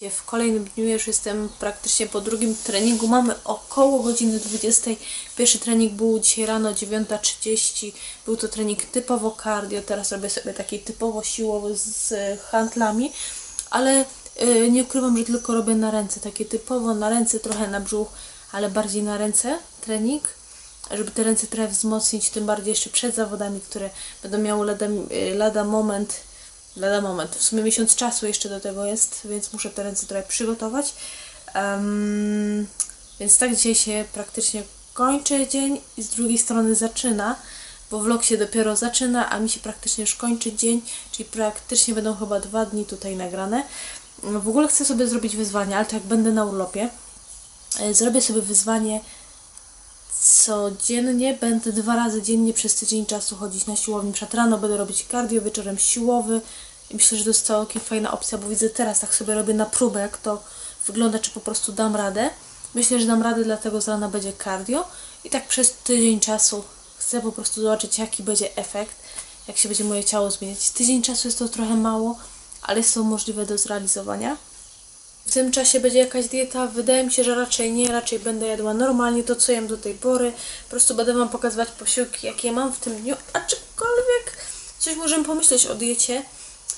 W kolejnym dniu już jestem praktycznie po drugim treningu. Mamy około godziny 20. Pierwszy trening był dzisiaj rano 9.30. Był to trening typowo cardio. Teraz robię sobie taki typowo siłowy z handlami, ale y, nie ukrywam, że tylko robię na ręce. Takie typowo na ręce, trochę na brzuch, ale bardziej na ręce trening. Żeby te ręce trochę wzmocnić, tym bardziej jeszcze przed zawodami, które będą miały lada, y, lada moment lada moment. W sumie miesiąc czasu jeszcze do tego jest, więc muszę te ręce trochę przygotować. Em, więc tak dzisiaj się praktycznie kończy dzień i z drugiej strony zaczyna, bo vlog się dopiero zaczyna, a mi się praktycznie już kończy dzień, czyli praktycznie będą chyba dwa dni tutaj nagrane. W ogóle chcę sobie zrobić wyzwanie, ale to jak będę na urlopie, e, zrobię sobie wyzwanie codziennie, będę dwa razy dziennie przez tydzień czasu chodzić na siłownię. Przed rano będę robić cardio, wieczorem siłowy. Myślę, że to jest całkiem fajna opcja, bo widzę teraz, tak sobie robię na próbę, jak to wygląda, czy po prostu dam radę. Myślę, że dam radę, dlatego z rana będzie cardio. I tak przez tydzień czasu chcę po prostu zobaczyć, jaki będzie efekt, jak się będzie moje ciało zmieniać. Tydzień czasu jest to trochę mało, ale jest to możliwe do zrealizowania. W tym czasie będzie jakaś dieta? Wydaje mi się, że raczej nie, raczej będę jadła normalnie to, co jem do tej pory. Po prostu będę Wam pokazywać posiłki, jakie mam w tym dniu, aczkolwiek coś możemy pomyśleć o diecie,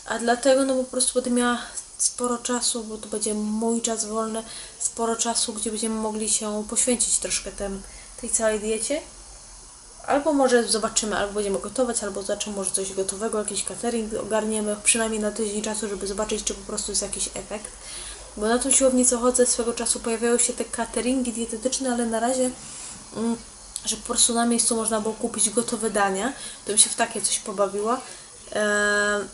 a dlatego no po prostu będę miała sporo czasu, bo to będzie mój czas wolny, sporo czasu, gdzie będziemy mogli się poświęcić troszkę tem, tej całej diecie. Albo może zobaczymy, albo będziemy gotować, albo zobaczymy może coś gotowego, jakiś catering ogarniemy, przynajmniej na tydzień czasu, żeby zobaczyć, czy po prostu jest jakiś efekt. Bo na tą siłownię, co chodzę, swego czasu pojawiały się te cateringi dietetyczne, ale na razie, mm, że po prostu na miejscu można było kupić gotowe dania, to bym się w takie coś pobawiła. Eee,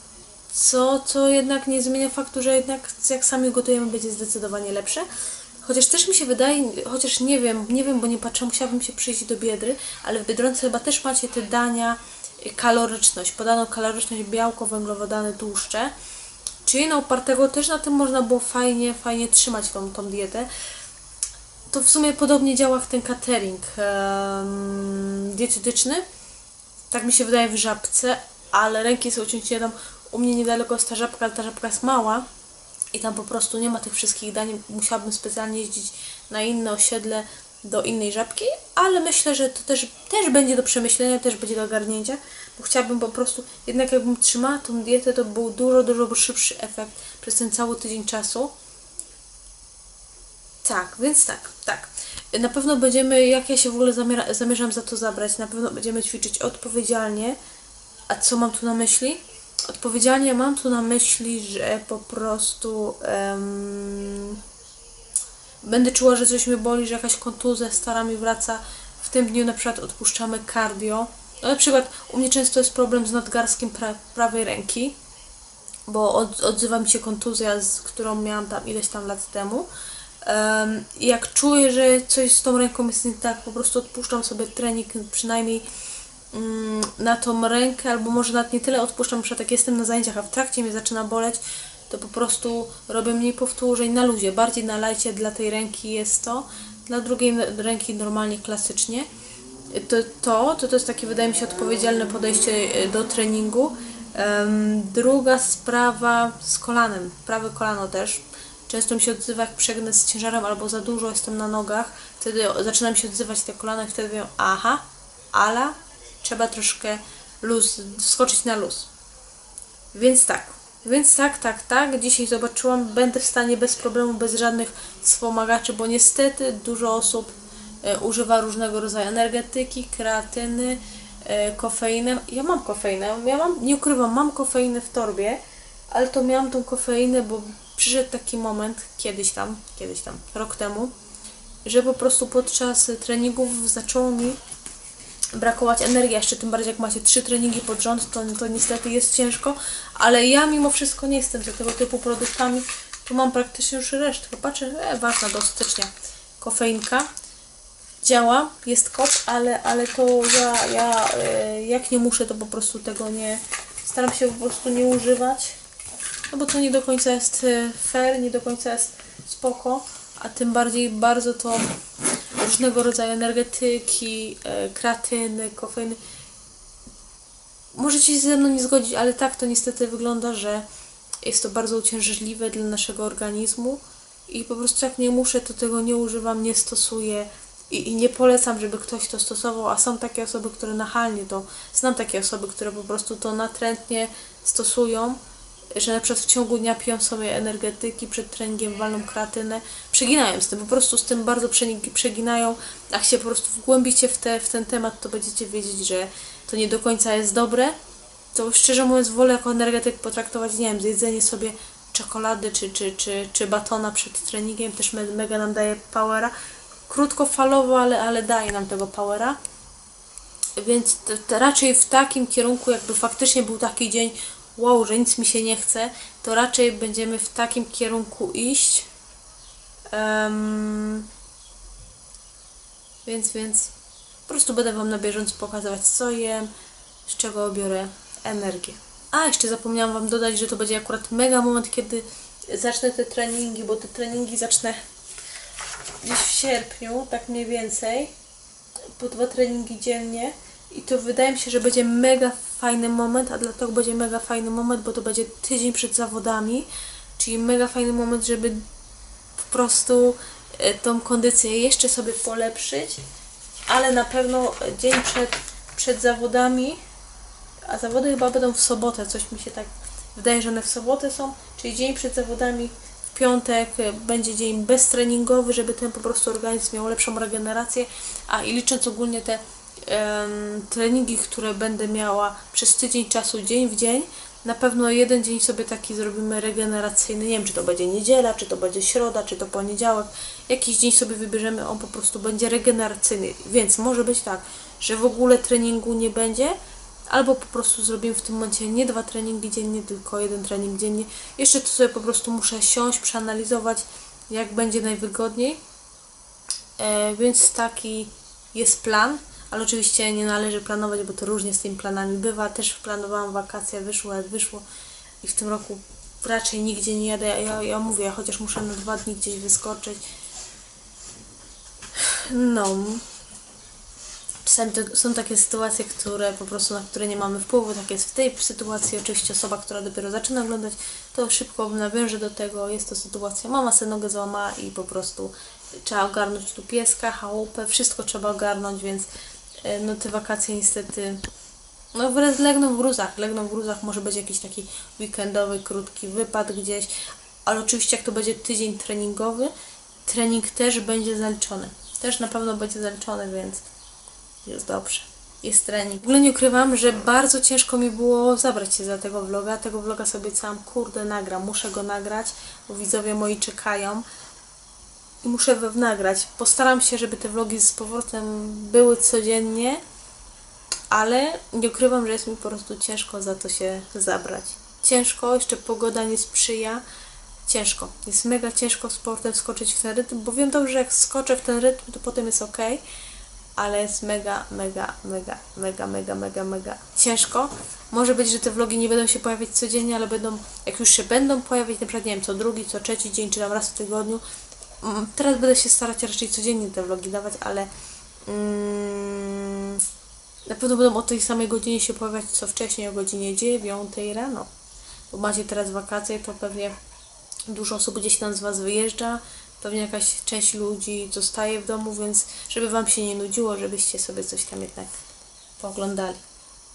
co, co jednak nie zmienia faktu, że jednak jak sami gotujemy, będzie zdecydowanie lepsze. Chociaż też mi się wydaje, chociaż nie wiem, nie wiem, bo nie patrzę, musiałabym się przyjść do Biedry, ale w Biedronce chyba też macie te dania, y, kaloryczność, podano kaloryczność białko, węglowodany, tłuszcze. Czyli no opartego też na tym można było fajnie, fajnie trzymać tą, tą dietę. To w sumie podobnie działa jak ten catering em, dietetyczny. Tak mi się wydaje w żabce, ale ręki są ciąć tam. U mnie niedaleko jest ta żabka, ale ta żabka jest mała i tam po prostu nie ma tych wszystkich dań. Musiałabym specjalnie jeździć na inne osiedle do innej żabki, ale myślę, że to też, też będzie do przemyślenia, też będzie do ogarnięcia, bo chciałabym po prostu, jednak jakbym trzymała tą dietę, to był dużo, dużo szybszy efekt przez ten cały tydzień czasu. Tak, więc tak, tak. Na pewno będziemy, jak ja się w ogóle zamiera, zamierzam za to zabrać, na pewno będziemy ćwiczyć odpowiedzialnie. A co mam tu na myśli? Odpowiedzialnie mam tu na myśli, że po prostu em, będę czuła, że coś mnie boli, że jakaś kontuzja stara mi wraca. W tym dniu na przykład odpuszczamy cardio. No, na przykład u mnie często jest problem z nadgarskiem pra prawej ręki, bo od, odzywa mi się kontuzja, z którą miałam tam ileś tam lat temu. Em, I jak czuję, że coś z tą ręką jest nie tak, po prostu odpuszczam sobie trening przynajmniej na tą rękę, albo może nawet nie tyle odpuszczam, przykład jak jestem na zajęciach, a w trakcie mnie zaczyna boleć, to po prostu robię mniej powtórzeń na luzie, bardziej na lajcie dla tej ręki jest to, dla drugiej ręki normalnie klasycznie. To, to, to, to jest takie, wydaje mi się, odpowiedzialne podejście e, do treningu. Druga sprawa z kolanem, prawe kolano też. Często mi się odzywa, jak przegnę z ciężarem albo za dużo jestem na nogach, wtedy zaczyna mi się odzywać te kolano i wtedy wiem, aha, ala, trzeba troszkę luz, skoczyć na luz. Więc tak, więc tak, tak, tak. Dzisiaj zobaczyłam, będę w stanie bez problemu, bez żadnych wspomagaczy, bo niestety dużo osób e, używa różnego rodzaju energetyki, kreatyny, e, kofeinę. Ja mam kofeinę, ja mam, nie ukrywam, mam kofeinę w torbie, ale to miałam tą kofeinę, bo przyszedł taki moment, kiedyś tam, kiedyś tam, rok temu, że po prostu podczas treningów zaczęło mi brakować energii, jeszcze tym bardziej jak macie trzy treningi pod rząd, to, to niestety jest ciężko, ale ja mimo wszystko nie jestem za tego typu produktami, tu mam praktycznie już resztkę, patrzę, e, ważna do stycznia, kofeinka, działa, jest kop, ale, ale to ja, ja e, jak nie muszę, to po prostu tego nie, staram się po prostu nie używać, no bo to nie do końca jest e, fair, nie do końca jest spoko, a tym bardziej bardzo to różnego rodzaju energetyki, e, kreatyny, kofeiny. Możecie się ze mną nie zgodzić, ale tak to niestety wygląda, że Jest to bardzo uciążliwe dla naszego organizmu i po prostu jak nie muszę, to tego nie używam, nie stosuję i, i nie polecam, żeby ktoś to stosował, a są takie osoby, które nachalnie to, znam takie osoby, które po prostu to natrętnie stosują, że na przykład w ciągu dnia piją sobie energetyki, przed treningiem walną kreatynę, przeginają z tym, po prostu z tym bardzo przeginają, jak się po prostu wgłębicie w, te, w ten temat, to będziecie wiedzieć, że to nie do końca jest dobre, to szczerze mówiąc wolę jako energetyk potraktować, nie wiem, zjedzenie sobie czekolady czy, czy, czy, czy batona przed treningiem też me- mega nam daje powera. Krótkofalowo, ale, ale daje nam tego powera. Więc to, to raczej w takim kierunku, jakby faktycznie był taki dzień, wow, że nic mi się nie chce, to raczej będziemy w takim kierunku iść. Em, więc, więc po prostu będę Wam na bieżąco pokazywać, co jem, z czego biorę energię. A, jeszcze zapomniałam Wam dodać, że to będzie akurat mega moment, kiedy zacznę te treningi, bo te treningi zacznę gdzieś w sierpniu, tak mniej więcej, po dwa treningi dziennie. I to wydaje mi się, że będzie mega fajny moment, a dlatego będzie mega fajny moment, bo to będzie tydzień przed zawodami, czyli mega fajny moment, żeby po prostu e, tą kondycję jeszcze sobie polepszyć, ale na pewno dzień przed, przed zawodami, a zawody chyba będą w sobotę, coś mi się tak wydaje, że one w sobotę są, czyli dzień przed zawodami w piątek e, będzie dzień beztreningowy, żeby ten po prostu organizm miał lepszą regenerację, a i licząc ogólnie te treningi, które będę miała przez tydzień czasu, dzień w dzień, na pewno jeden dzień sobie taki zrobimy regeneracyjny. Nie wiem, czy to będzie niedziela, czy to będzie środa, czy to poniedziałek. Jakiś dzień sobie wybierzemy, on po prostu będzie regeneracyjny. Więc może być tak, że w ogóle treningu nie będzie, albo po prostu zrobimy w tym momencie nie dwa treningi dziennie, tylko jeden trening dziennie. Jeszcze to sobie po prostu muszę siąść, przeanalizować, jak będzie najwygodniej. E, więc taki jest plan, ale oczywiście nie należy planować, bo to różnie z tymi planami bywa. Też planowałam wakacje, wyszło jak wyszło i w tym roku raczej nigdzie nie jadę. Ja, ja mówię, ja chociaż muszę na dwa dni gdzieś wyskoczyć. No. Czasami to są takie sytuacje, które po prostu na które nie mamy wpływu. Tak jest w tej sytuacji. Oczywiście osoba, która dopiero zaczyna oglądać, to szybko nawiąże do tego. Jest to sytuacja, mama sobie nogę i po prostu trzeba ogarnąć tu pieska, chałupę, wszystko trzeba ogarnąć, więc no te wakacje niestety no wręcz legną w gruzach, legną w gruzach, może być jakiś taki weekendowy, krótki wypad gdzieś, ale oczywiście jak to będzie tydzień treningowy, trening też będzie zaliczony. Też na pewno będzie zaliczony, więc jest dobrze. Jest trening. W ogóle nie ukrywam, że bardzo ciężko mi było zabrać się za tego vloga. Tego vloga sobie całam kurde nagram. Muszę go nagrać, bo widzowie moi czekają i muszę we nagrać. Postaram się, żeby te vlogi z powrotem były codziennie, ale nie ukrywam, że jest mi po prostu ciężko za to się zabrać. Ciężko, jeszcze pogoda nie sprzyja. Ciężko. Jest mega ciężko sportem skoczyć w ten rytm, bo wiem dobrze, że jak skoczę w ten rytm, to potem jest ok, ale jest mega, mega, mega, mega, mega, mega, mega ciężko. Może być, że te vlogi nie będą się pojawiać codziennie, ale będą, jak już się będą pojawiać, na przykład, nie wiem, co drugi, co trzeci dzień, czy tam raz w tygodniu, Teraz będę się starać raczej codziennie te vlogi dawać, ale mm, na pewno będą o tej samej godzinie się pojawiać co wcześniej, o godzinie 9 rano. Bo macie teraz wakacje, to pewnie dużo osób gdzieś tam z Was wyjeżdża, pewnie jakaś część ludzi zostaje w domu, więc żeby Wam się nie nudziło, żebyście sobie coś tam jednak pooglądali.